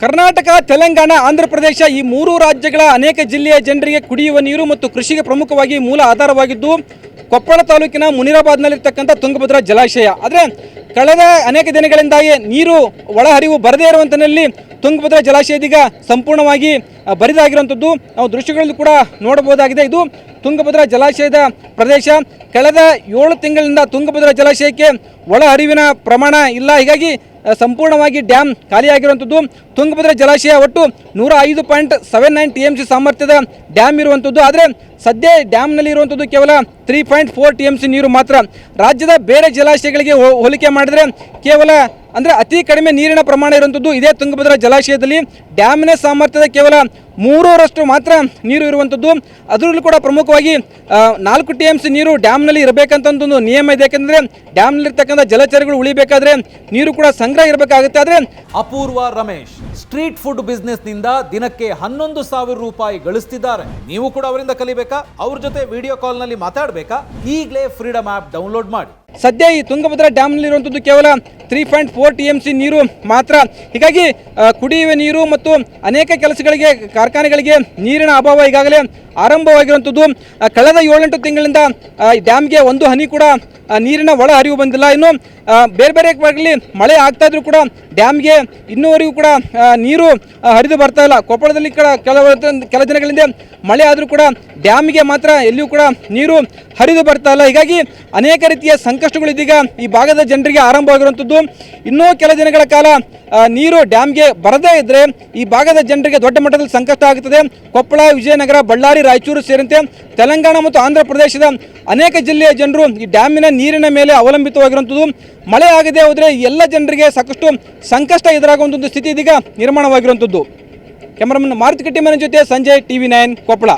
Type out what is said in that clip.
ಕರ್ನಾಟಕ, ತೆಲಂಗಾಣ ಆಂಧ್ರ ಪ್ರದೇಶ ಈ ಮೂರು ರಾಜ್ಯಗಳ ಅನೇಕ ಜಿಲ್ಲೆಯ ಜನರಿಗೆ ಕುಡಿಯುವ ನೀರು ಮತ್ತು ಕೃಷಿಗೆ ಪ್ರಮುಖವಾಗಿ ಮೂಲ ಆಧಾರವಾಗಿದ್ದು, ಕೊಪ್ಪಳ ತಾಲೂಕಿನ ಮುನಿರಾಬಾದ್ನಲ್ಲಿರ್ತಕ್ಕಂಥ ತುಂಗಭದ್ರಾ ಜಲಾಶಯ. ಆದರೆ, ಕಳೆದ ಅನೇಕ ದಿನಗಳಿಂದಾಗಿ ನೀರು ಒಳಹರಿವು ಬರದೇ ಇರುವಂತನಲ್ಲಿ ತುಂಗಭದ್ರಾ ಜಲಾಶಯದೀಗ ಸಂಪೂರ್ಣವಾಗಿ ಬರಿದಾಗಿರುವಂಥದ್ದು ನಾವು ದೃಶ್ಯಗಳಲ್ಲಿ ಕೂಡ ನೋಡಬಹುದಾಗಿದೆ. ಇದು ತುಂಗಭದ್ರಾ ಜಲಾಶಯದ ಪ್ರದೇಶ. ಕಳೆದ ಏಳು ತಿಂಗಳಿಂದ ತುಂಗಭದ್ರಾ ಜಲಾಶಯಕ್ಕೆ ಒಳಹರಿವಿನ ಪ್ರಮಾಣ ಇಲ್ಲ. ಹೀಗಾಗಿ ಸಂಪೂರ್ಣವಾಗಿ ಡ್ಯಾಮ್ ಖಾಲಿಯಾಗಿರುವಂಥದ್ದು. ತುಂಗಭದ್ರಾ ಜಲಾಶಯ ಒಟ್ಟು ನೂರ ಐದು point seven nine T M C ಸಾಮರ್ಥ್ಯದ ಡ್ಯಾಮ್ ಇರುವಂಥದ್ದು. ಆದರೆ, ಸದ್ಯ ಡ್ಯಾಮ್ನಲ್ಲಿ ಇರುವಂಥದ್ದು ಕೇವಲ three point four T M C ನೀರು ಮಾತ್ರ. ರಾಜ್ಯದ ಬೇರೆ ಜಲಾಶಯಗಳಿಗೆ ಹೋಲಿಕೆ ಮಾಡಿದರೆ ಕೇವಲ ಅಂದರೆ ಅತಿ ಕಡಿಮೆ ನೀರಿನ ಪ್ರಮಾಣ ಇರುವಂಥದ್ದು ಇದೇ ತುಂಗಭದ್ರಾ ಜಲಾಶಯದಲ್ಲಿ. ಡ್ಯಾಮಿನ ಸಾಮರ್ಥ್ಯದ ಕೇವಲ ಮೂರರಷ್ಟು ಮಾತ್ರ ನೀರು ಇರುವಂಥದ್ದು. ಅದರಲ್ಲೂ ಕೂಡ ಪ್ರಮುಖವಾಗಿ ನಾಲ್ಕು ಟಿ ಎಂ ಸಿ ನೀರು ಡ್ಯಾಮ್ನಲ್ಲಿ ಇರಬೇಕಂತ ಒಂದು ನಿಯಮ ಇದೆ. ಯಾಕಂದರೆ ಡ್ಯಾಮ್ನಲ್ಲಿರ್ತಕ್ಕಂಥ ಜಲಚರಗಳು ಉಳಿಬೇಕಾದ್ರೆ ನೀರು ಕೂಡ ಸಂಗ್ರಹ ಇರಬೇಕಾಗುತ್ತೆ. ಆದರೆ ಅಪೂರ್ವ ರಮೇಶ್ ಸ್ಟ್ರೀಟ್ ಫುಡ್ ಬಿಸ್ನೆಸ್ನಿಂದ ದಿನಕ್ಕೆ ಹನ್ನೊಂದು ಸಾವಿರ ರೂಪಾಯಿ ಗಳಿಸ್ತಿದ್ದಾರೆ. ನೀವು ಕೂಡ ಅವರಿಂದ ಕಲಿಬೇಕಾ? ಅವ್ರ ಜೊತೆ ವಿಡಿಯೋ ಕಾಲ್ನಲ್ಲಿ ಮಾತಾಡಬೇಕಾ? ಮಾತಾಡ್ಬೇಕಾ ಈಗಲೇ ಫ್ರೀಡಮ್ ಆಪ್ ಡೌನ್ಲೋಡ್ ಮಾಡಿ. ಸದ್ಯ ಈ ತುಂಗಭದ್ರಾ ಡ್ಯಾಮ್ನಲ್ಲಿರುವಂಥದ್ದು ಕೇವಲ three point four T M C ನೀರು ಮಾತ್ರ. ಹೀಗಾಗಿ ಕುಡಿಯುವ ನೀರು ಮತ್ತು ಅನೇಕ ಕೆಲಸಗಳಿಗೆ, ಕಾರ್ಖಾನೆಗಳಿಗೆ ನೀರಿನ ಅಭಾವ ಈಗಾಗಲೇ ಆರಂಭವಾಗಿರುವಂಥದ್ದು ಕಳೆದ ಏಳೆಂಟು ತಿಂಗಳಿಂದ ಡ್ಯಾಮ್ಗೆ ಒಂದು ಹನಿ ಕೂಡ ನೀರಿನ ಒಳ ಹರಿವು ಬಂದಿಲ್ಲ. ಇನ್ನು ಬೇರೆ ಬೇರೆ ಭಾಗದಲ್ಲಿ ಮಳೆ ಆಗ್ತಾ ಇದ್ರೂ ಕೂಡ ಡ್ಯಾಮ್ಗೆ ಇನ್ನೂವರೆಗೂ ಕೂಡ ನೀರು ಹರಿದು ಬರ್ತಾ ಇಲ್ಲ. ಕೊಪ್ಪಳದಲ್ಲಿ ಕೂಡ ಕೆಲವು ಕೆಲ ದಿನಗಳಿಂದ ಮಳೆ ಆದರೂ ಕೂಡ ಡ್ಯಾಮ್ಗೆ ಮಾತ್ರ ಎಲ್ಲಿಯೂ ಕೂಡ ನೀರು ಹರಿದು ಬರ್ತಾ ಇಲ್ಲ. ಹೀಗಾಗಿ ಅನೇಕ ರೀತಿಯ ಸಂಕಷ್ಟಗಳು ಇದೀಗ ಈ ಭಾಗದ ಜನರಿಗೆ ಆರಂಭವಾಗಿರುವಂಥದ್ದು ಇನ್ನೂ ಕೆಲ ದಿನಗಳ ಕಾಲ ನೀರು ಡ್ಯಾಮ್ಗೆ ಬರದೇ ಇದ್ದರೆ ಈ ಭಾಗದ ಜನರಿಗೆ ದೊಡ್ಡ ಮಟ್ಟದಲ್ಲಿ ಸಂಕಷ್ಟ ಆಗುತ್ತದೆ ಕೊಪ್ಪಳ, ವಿಜಯನಗರ, ಬಳ್ಳಾರಿ, ರಾಯಚೂರು ಸೇರಿದಂತೆ ತೆಲಂಗಾಣ ಮತ್ತು ಆಂಧ್ರ ಪ್ರದೇಶದ ಅನೇಕ ಜಿಲ್ಲೆಯ ಜನರು ಈ ಡ್ಯಾಮಿನ ನೀರಿನ ಮೇಲೆ ಅವಲಂಬಿತವಾಗಿರುವಂಥದ್ದು. ಮಳೆ ಆಗದೆ ಹೋದರೆ ಎಲ್ಲ ಜನರಿಗೆ ಸಾಕಷ್ಟು ಸಂಕಷ್ಟ ಎದುರಾಗುವಂಥ ಸ್ಥಿತಿ ಇದೀಗ ನಿರ್ಮಾಣವಾಗಿರುವಂಥದ್ದು. ಕ್ಯಾಮರಾಮನ್ ಮಾರುತಿ ಕಟ್ಟಿಮನೆ ಜೊತೆ ಸಂಜಯ್, ಟಿವಿ ನೈನ್, ಕೊಪ್ಪಳ.